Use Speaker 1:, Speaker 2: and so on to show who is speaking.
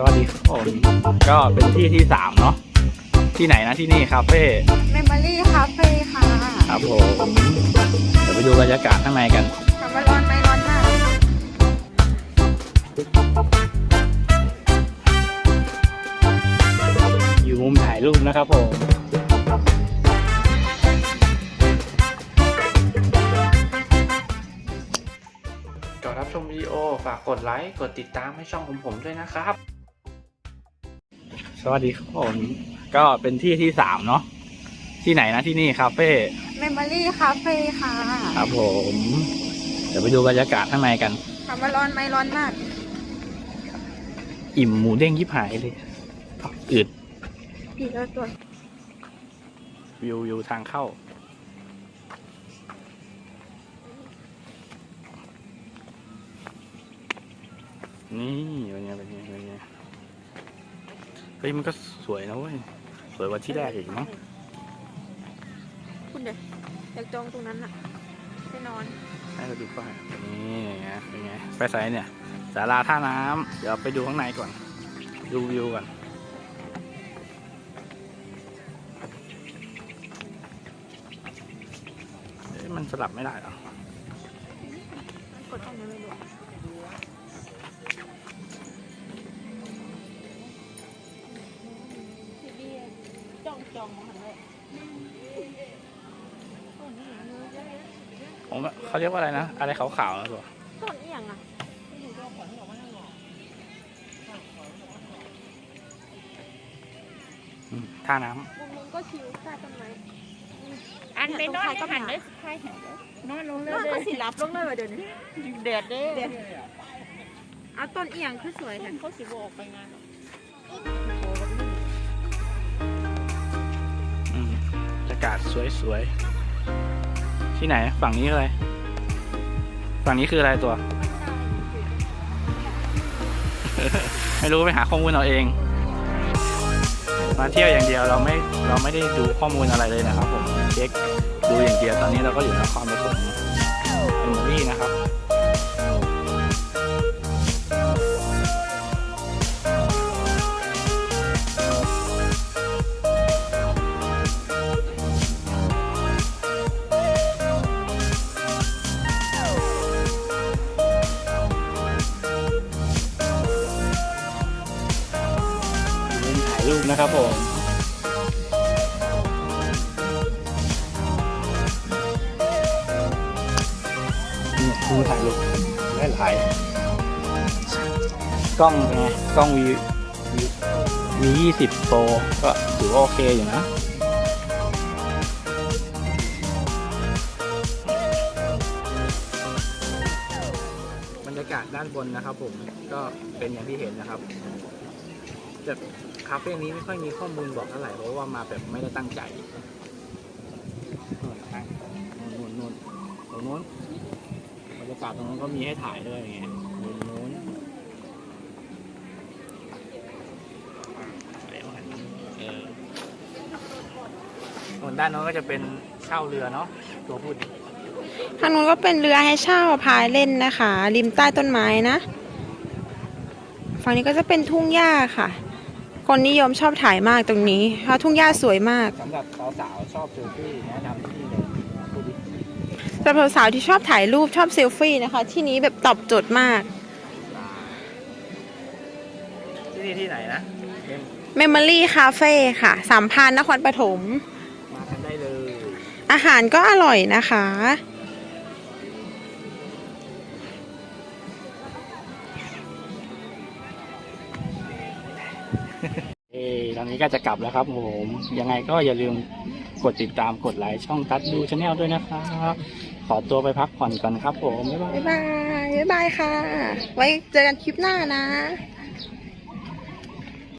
Speaker 1: สวัสดีครับผมก็เป็นที่ที่สามเนาะที่ไหนนะที่นี่คาเฟ่
Speaker 2: เมมโมรี่คาเฟ่ค่ะ
Speaker 1: ครับผมเดี๋ยวไปดูบรรยากาศข้างในกัน
Speaker 2: ถามว่าร้อนไหมร้อนมาก
Speaker 1: อยู่มุมถ่ายรูปนะครับผม
Speaker 3: ก่อนรับชมวิดีโอฝากกดไลค์ กดติดตามให้ช่องของผมด้วยนะครับ
Speaker 1: สวัสดีครับผมก็เป็นที่ที่สามเนาะที่ไหนนะที่นี่คาเฟ่
Speaker 2: เมมโมรี่คาเฟ่ค่ะ
Speaker 1: ครับผม เดี๋ยวไปดูบรรยากาศข้างในกัน
Speaker 2: ถามว่าร้อนไหมร้อนมาก
Speaker 1: อิ่มหมูเด้งยิบหายเลยอ้าวอืด
Speaker 2: พี่เออตัว
Speaker 1: วิววิวทางเข้า นี่เป็นไงเป็นไงเป็นไง เฮ้ยมันก็สวยนะเว้ย สวยกว่าที่แรกอีกมั้ง
Speaker 2: คุณเดี๋ยวอยากจองตรงนั้นอะไปนอน
Speaker 1: ให้เราดูป้ายนี่ไงเป็นไงไปไซเนี่ยศาลาท่าน้ำเดี๋ยวไปดูข้างในก่อน ดูวิวก่อนเอ๊ะมันสลับไม่ได้เหรอ
Speaker 2: กดตรงนี้ไม่รู้ จ้องจองมาหันเลย
Speaker 1: ผมว่าเขาเรียกว่าอะไรนะ อะไรขาวๆนะตัว
Speaker 2: ต้นเอียงอะ
Speaker 1: อืมท่าน้
Speaker 2: มุมนึงก็ชิวใต้ต้นไม้
Speaker 4: อันไปนอนก็หันเลยใครหันเลยนอนลงเลย
Speaker 2: น่า
Speaker 4: เด้
Speaker 2: ก็สิรับลงเลยว่ะเดี๋ยวนี้
Speaker 4: เดือดเด้
Speaker 2: เดี๋ยวเอาต้นเอียงคือสวยค่ะ
Speaker 4: เขาสิบออกไปงานำ
Speaker 1: อื ศสวยๆ ที่ไหน ฝั่งนี้อะไร ฝั่งนี้คืออะไรตัว ไม่รู้ไปหาข้อมูลเอาเอง มาเที่ยวอย่างเดียวเราไม่เราไม่ได้ดูข้อมูลอะไรเลยนะครับผมเช็คดูอย่างเดียวตอนนี้เราก็อยู่นครปฐมเอมอรี่นะครับ นะครับผมนี่มุมถ่ายรูปได้หลายกล้องเป็นไงกล้องวีวียี่สิบโปรก็ถือว่าโอเคอยู่นะบรรยากาศด้านบนนะครับผมก็เป็นอย่างที่เห็นนะครับ แต่คาเฟ่นี้ไม่ค่อยมีข้อมูลบอกเท่าไหร่เพราะว่ามาแบบไม่ได้ตั้งใจนู่นนู่นตรงนู้นบรรยากาศตรงนู้นก็มีให้ถ่ายด้วยไงตรงนู้นเออส่วนด้านโน้นก็จะเป็นเช่าเรือเนาะตัวพูดดิ
Speaker 2: ทางนู้นก็เป็นเรือให้เช่าพายเล่นนะคะ ริมใต้ต้นไม้นะ ฝั่งนี้ก็จะเป็นทุ่งหญ้าค่ะ คนนิยมชอบถ่ายมากตรงนี้เพราะทุ่งหญ้าสวยมาก
Speaker 1: สำหรับสาวๆชอบเซลฟี่แนะนำที่นี่เลยพูดดิ
Speaker 2: สำหรับสาวๆที่ชอบถ่ายรูปชอบเซลฟี่นะคะ ที่นี้แบบตอบโจทย์มาก
Speaker 1: ที่นี่ที่ไหนนะเอ็ม
Speaker 2: Memory Cafe ค่ะ สามพรานนครปฐม
Speaker 1: มากันได้เลย
Speaker 2: อาหารก็อร่อยนะคะ
Speaker 1: เอตอนนี้ก็จะกลับแล้วครับผม ยังไงก็อย่าลืมกดติดตามกดไลค์ช่องตัดดูชาแนลด้วยนะครับ ขอตัวไปพักผ่อนก่อนครับผม บ๊ายบาย
Speaker 2: บ๊ายบาย บ๊ายบายค่ะ ไว้เจอกันคลิปหน้านะ